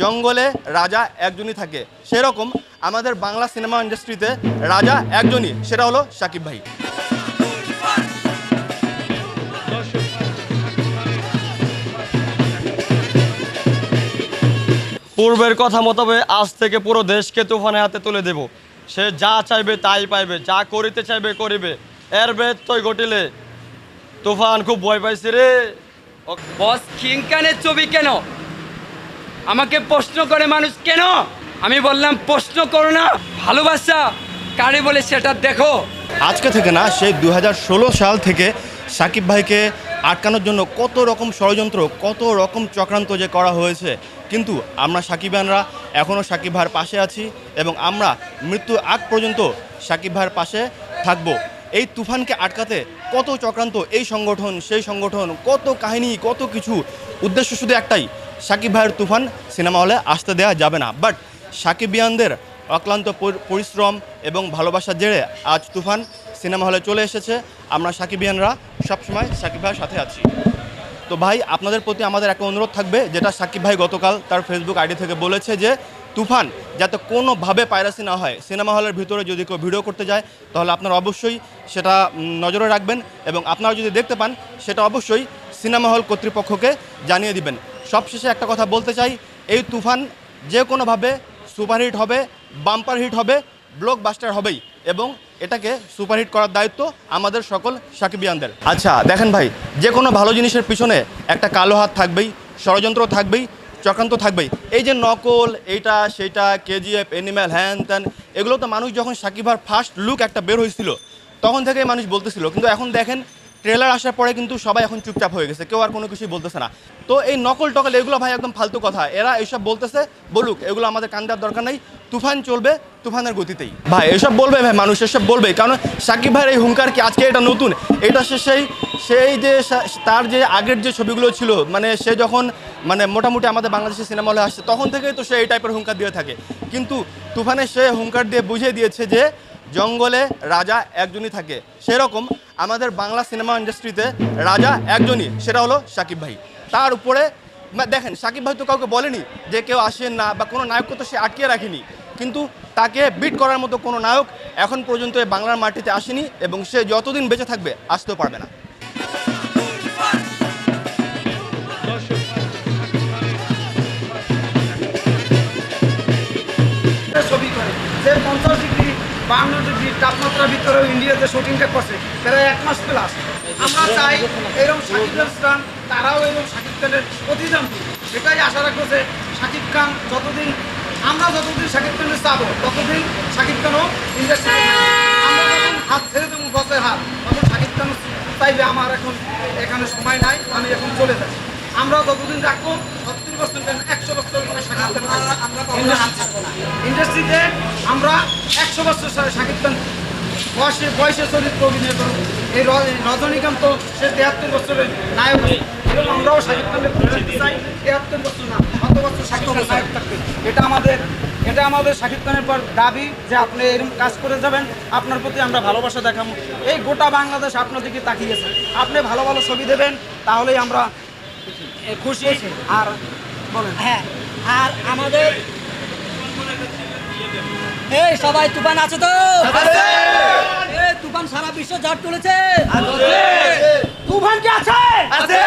জঙ্গলে রাজা একজনই থাকে। সেরকম আমাদের বাংলা সিনেমা ইন্ডাস্ট্রিতে রাজা একজনই সেটা হলো সাকিব ভাই। পূর্বের কথা মোতাবেক আজ থেকে পুরো দেশকে তুফানে হাতে তুলে দেব। সে যা চাইবে তাই পাইবে যা করিতে চাইবে করিবে। এর বেদ তৈ ঘটিলে। তুফান খুব ভয় পাইছে রে। বস কিংকানের ছবি কেন? আমাকে প্রশ্ন করে মানুষ, কেন? আমি বললাম, প্রশ্ন করো না, ভালোবাসা। কারে বলে, সেটা দেখো। আজকে থেকে না, সেই দু হাজার ষোলো সাল থেকে সাকিব ভাইকে আটকানোর জন্য কত রকম ষড়যন্ত্র, কত রকম চক্রান্ত যে করা হয়েছে। কিন্তু আমরা সাকিবানরা এখনও সাকিব ভাইয়ের পাশে আছি এবং আমরা মৃত্যু আগ পর্যন্ত সাকিব ভাইয়ের পাশে থাকব। এই তুফানকে আটকাতে কত চক্রান্ত, এই সংগঠন, সেই সংগঠন, কত কাহিনী, কত কিছু, উদ্দেশ্য শুধু একটাই সাকিব ভাইয়ের তুফান সিনেমা হলে আসতে দেওয়া যাবে না। বাট সাকিবিয়ানদের অক্লান্ত পরিশ্রম এবং ভালোবাসার জেরে আজ তুফান সিনেমা হলে চলে এসেছে। আমরা সাকিবিয়ানরা সবসময় সাকিব ভাইয়ের সাথে আছি। তো ভাই, আপনাদের প্রতি আমাদের একটা অনুরোধ থাকবে, যেটা সাকিব ভাই গতকাল তার ফেসবুক আইডি থেকে বলেছে যে, তুফান, যাতে কোনোভাবে পাইরাসি না হয়, সিনেমা হলের ভিতরে যদি কেউ ভিডিও করতে যায়, তাহলে আপনারা অবশ্যই সেটা নজরে রাখবেন এবং আপনারা যদি দেখতে পান, সেটা অবশ্যই সিনেমা হল কর্তৃপক্ষকে জানিয়ে দিবেন। সবশেষে একটা কথা বলতে চাই, এই তুফান যে কোনোভাবে সুপারহিট হবে, বাম্পার হিট হবে, ব্লকবাস্টার হবেই এবং এটাকে সুপারহিট করার দায়িত্ব আমাদের সকল সাকিবিয়ানদের। আচ্ছা দেখেন ভাই, যে কোনো ভালো জিনিসের পিছনে একটা কালো হাত থাকবেই, ষড়যন্ত্র থাকবেই, চক্রান্ত থাকবেই। এই যে নকল, এইটা সেটা কেজিএফ, এনিম্যাল, হ্যান ত্যান, এগুলো তো মানুষ যখন সাকিবার ফার্স্ট লুক একটা বের হয়েছিল, তখন থেকেই মানুষ বলতেছিল। কিন্তু এখন দেখেন ট্রেলার আসার পরে কিন্তু সবাই এখন চুপচাপ হয়ে গেছে, কেউ আর কোনো কিছুই বলতেছে না। তো এই নকল টকল এগুলো ভাই একদম ফালতু কথা। এরা এইসব বলতেছে, বলুক, এগুলো আমাদের কান দেওয়ার দরকার নেই। তুফান চলবে তুফানের গতিতেই। ভাই, এসব বলবে ভাই, মানুষ এসব বলবে। কারণ সাকিব ভাইয়ের এই হুঙ্কার কি আজকে এটা নতুন? এটা সে সেই সেই যে তার যে আগের যে ছবিগুলো ছিল মানে সে যখন মানে মোটামুটি আমাদের বাংলাদেশের সিনেমা হলে আসছে, তখন থেকেই তো সে এই টাইপের হুঙ্কার দিয়ে থাকে। কিন্তু তুফানে সে হুঙ্কার দিয়ে বুঝিয়ে দিয়েছে যে জঙ্গলে রাজা একজনই থাকে। সেরকম আমাদের বাংলা সিনেমা ইন্ডাস্ট্রিতে রাজা একজনই, সেটা হলো সাকিব ভাই। তার উপরে দেখেন, সাকিব ভাই তো কাউকে বলেনি যে কেউ আসেন না বা কোনো নায়ককে তো সে আটকে রাখেনি। কিন্তু তাকে বিট করার মতো কোনো নায়ক এখন পর্যন্ত বাংলার মাটিতে আসেনি এবং সে যতদিন বেঁচে থাকবে, আসতেও পারবে না। ছবি করে যে পঞ্চাশ ডিগ্রি বাহান্ন ডিগ্রি তাপমাত্রার ভিতরেও ইন্ডিয়াতে শুটিংটা করছে প্রায় এক মাস প্লাস আমরা চাই এরকম শাকিব খান তারাও এরকম শাকিব খানের প্রতিদান এটাই আশা রাখব যে শাকিব খান যতদিন, আমরা যতদিন শাকিব খানের চাবো, ততদিন শাকিব খানও ইন্ডাস্ট্রি আমরা যখন হাত ছেড়ে দেবো গছের হাত, তখন শাকিব খান চাইবে, আমার এখন এখানে সময় নাই, আমি এখন চলে যাই আমরা যতদিন রাখব বছর কেন একশো বছর ইন্ডাস্ট্রিতে আমরা একশো বছর শাকিব খান বয়সে বয়সে চরিত্র অভিনয় করব এই রজনীকান্ত সে তেহাত্তর বছরের নায়ক। এবং আমরাও শাকিব খানের পরিচিতি চাই। তেহাত্তর বছর না শত বছর শাকিব খান নায়ক থাকবে। এটা আমাদের এটা আমাদের শাকিব খানের পর দাবি যে আপনি এরকম কাজ করে যাবেন। আপনার প্রতি আমরা ভালোবাসা দেখাবো। এই গোটা বাংলাদেশ আপনার দিকে তাকিয়েছে। আপনি ভালো ভালো ছবি দেবেন তাহলেই আমরা খুশি। আর হ্যাঁ আর আমাদের এই সবাই তুফান আছে তো? এই তুফান সারা বিশ্ব ঝড় তুলেছে। তুফান কি আছে? আছে।